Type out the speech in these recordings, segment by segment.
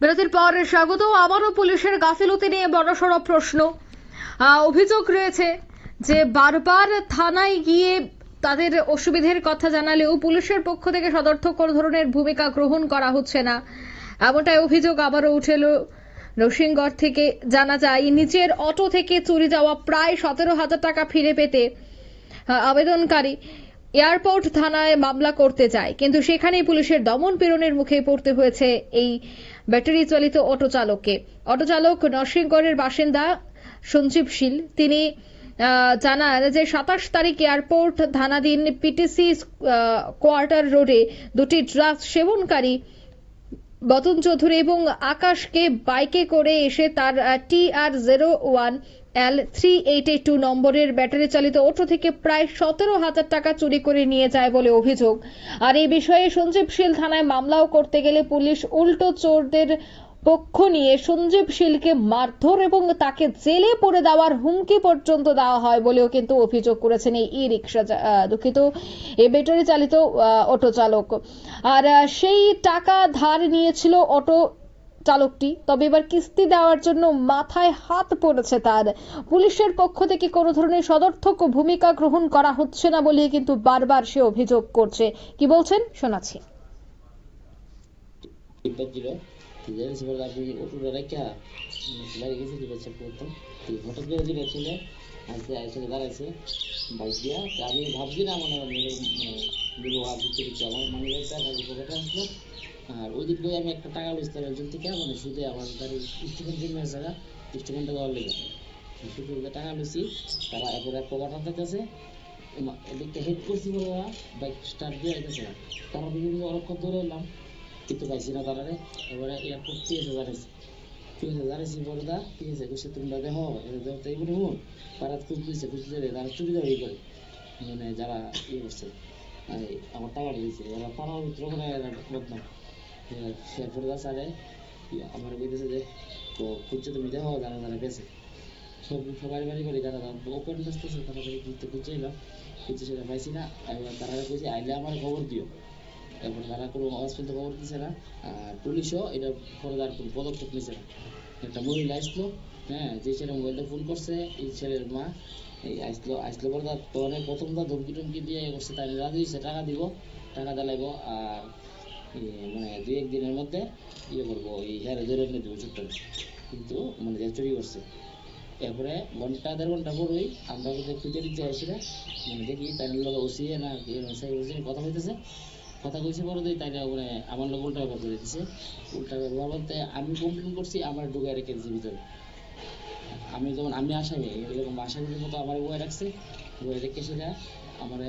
বিরতির পর স্বাগত, আবারও পুলিশের গাফিলতি নিয়ে বড়সড় প্রশ্ন। অভিযোগ রয়েছে যে বারবার থানায় গিয়ে তাদের অসুবিধের কথা জানালেও পুলিশের পক্ষ থেকে সদর্থক কোনো ধরনের ভূমিকা গ্রহণ করা হচ্ছে না। এমনটাই অভিযোগ আবারও উঠেল নরসিংগড় থেকে। জানা যায় নিচের অটো থেকে চুরি যাওয়া প্রায় সতেরো হাজার টাকা ফিরে পেতে আবেদনকারী এয়ারপোর্ট থানায় মামলা করতে যায়, কিন্তু সেখানেই পুলিশের দমন পীড়নের মুখে পড়তে হয়েছে এই ব্যাটারি চালিত অটো চালককে অটো চালক নরসিংগড়ের বাসিন্দা সঞ্জীব শীল, তিনি জানান যে সাতাশ তারিখ এয়ারপোর্ট থানাধীন পিটিসি কোয়ার্টার রোডে দুটি ড্রাগস সেবনকারী বতন চৌধুরী এবং আকাশকে বাইকে করে এসে তার T R zero one L three eight two নম্বরের ব্যাটারি চালিত অটো থেকে প্রায় সতেরো হাজার টাকা চুরি করে নিয়ে যায় বলে অভিযোগ। আর এই বিষয়ে সঞ্জীব শীল থানায় মামলাও করতে গেলে পুলিশ উল্টো চোরদের পক্ষ নিয়ে সঞ্জীব শীলকে মারধর এবং তাকে জেলে পড়ে দেওয়ার হুমকি পর্যন্ত দেওয়া হয় বলেও কিন্তু অভিযোগ করেছেন এই ই রিক্সা দুঃখিত এই ব্যাটারি চালিত অটো চালক। আর সেই টাকা ধার নিয়েছিল অটো চালকটি। তবে এবার কিস্তি দেওয়ার জন্য মাথায় হাত পড়েছে তার। পুলিশের পক্ষ থেকে কোনো ধরনের সদর্থক ভূমিকা গ্রহণ করা হচ্ছে না বলে কিন্তু বারবার সে অভিযোগ করছে। কি বলছেন? শোনাচ্ছি। বাইক দিয়া আমি ভাবছি না মানে আর ওই দিয়ে আমি একটা টাকা লইছিলাম একজন থেকে মানে শুধু আমার গাড়ির স্টুডেন্ট জন্য জায়গা স্টুডেন্টটা দেওয়ার লেগে। শুধু টাকা লইছি, তারা এরপরে পকেট হাতে এদিকটা হেড করছি বলে ওরা বাইক স্টার্ট দিয়ে আইতেছে না। তারা বিভিন্ন অনেকক্ষণ ধরে এলাম, কিন্তু পাইছি না তারা এবারে এয়ারপোর্ট আছে জানিস আছে জানিস বড়দা ঠিক আছে কইছে, তোমরা দেখো এটা দেখো তাই বলে হুন পারাত খুব দিয়েছে খুঁজতে দেবে তারা চুরি যাবে করে। মানে যারা ইয়ে করছে এই আমার টাকা দিয়েছে এরা পাড়ার ভিতরে বদনাম। সারে আমার যে খুঁজছে তুমি দেখো গেছে সব সবাই বাড়ি বাড়ি যারা ওপেন তারা খুঁজতে সেটা পাইছি না তারা আইলে আমার খবর দিও তারা কোনো খবর দিচ্ছে না আর পুলিশও এটা ফরদার কোনো পদক্ষেপ নিচ্ছে না একটা মহিলা আসলো হ্যাঁ যে ছেলে মোবাইলটা ফোন করছে এই ছেলের মা এই আসলো আসলো পরে তার প্রথম তো ধমকি টমকি দিয়ে করছে তাই রাজি টাকা দিব টাকা দিলাইব আর মানে দুই এক দিনের মধ্যে ইয়ে করব, এই হ্যাঁ ধরে এনে দেবো ছোট্ট কিন্তু মানে যে চুরি করছে, এরপরে ঘণ্টা, দেড় ঘণ্টা পরই আমরা কিন্তু খুঁজে দিতে আসি না। মানে দেখি তাই লোক ওসিয়ে না ওসিয়ে কথা হইতেছে কথা কইছে পরে দিই তাই মানে আমার লোক উল্টা ব্যাপার করে দিতেছে উল্টা ব্যাপার বলতে আমি কমপ্লেন করছি, আমার ঢুকে রেখে দিয়েছে ভিতরে। আমি যেমন, আমি আসামি এরকম আসামির মতো আমার বয়ে রাখছে। বয়ে রেখে সেটা আমার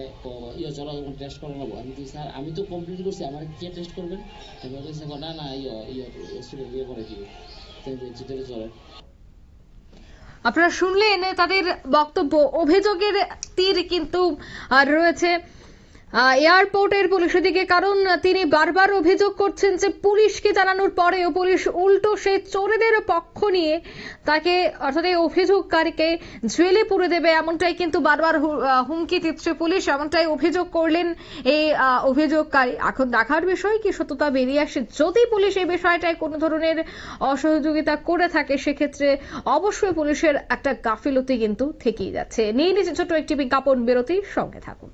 ইয়ে চলো, এখন টেস্ট করে নেব আমি কি স্যার, আমি তো কমপ্লিট করছি, আমার কে টেস্ট করবেন? এবার কইছে না না ইয়ে ইয়ে স্টুডেন্ট ইয়ে করে দিবে চিতরে চলে। আপনারা শুনলেন তাদের বক্তব্য। অভিযোগের তীর কিন্তু রয়েছে। এয়ারপোর্টের পুলিশের দিকে কারণ, তিনি বারবার অভিযোগ করছেন যে পুলিশকে জানানোর পরেও পুলিশ উল্টো সেই চোরেদের পক্ষ নিয়ে তাকে, অর্থাৎ এই অভিযোগকারীকে জেলে পুরে দেবে, এমনটাই কিন্তু বারবার হুমকি দিচ্ছে পুলিশ, এমনটাই অভিযোগ করলেন এই অভিযোগকারী। এখন দেখার বিষয় কি, সত্যতা বেরিয়ে আসে, যদি পুলিশ এই বিষয়টায় কোনো ধরনের অসহযোগিতা করে থাকে, সেক্ষেত্রে অবশ্যই পুলিশের একটা গাফিলতি কিন্তু থেকেই যাচ্ছে। নিয়ে নিচে ছোট একটি বিজ্ঞাপন, বিরতির সঙ্গে থাকুন।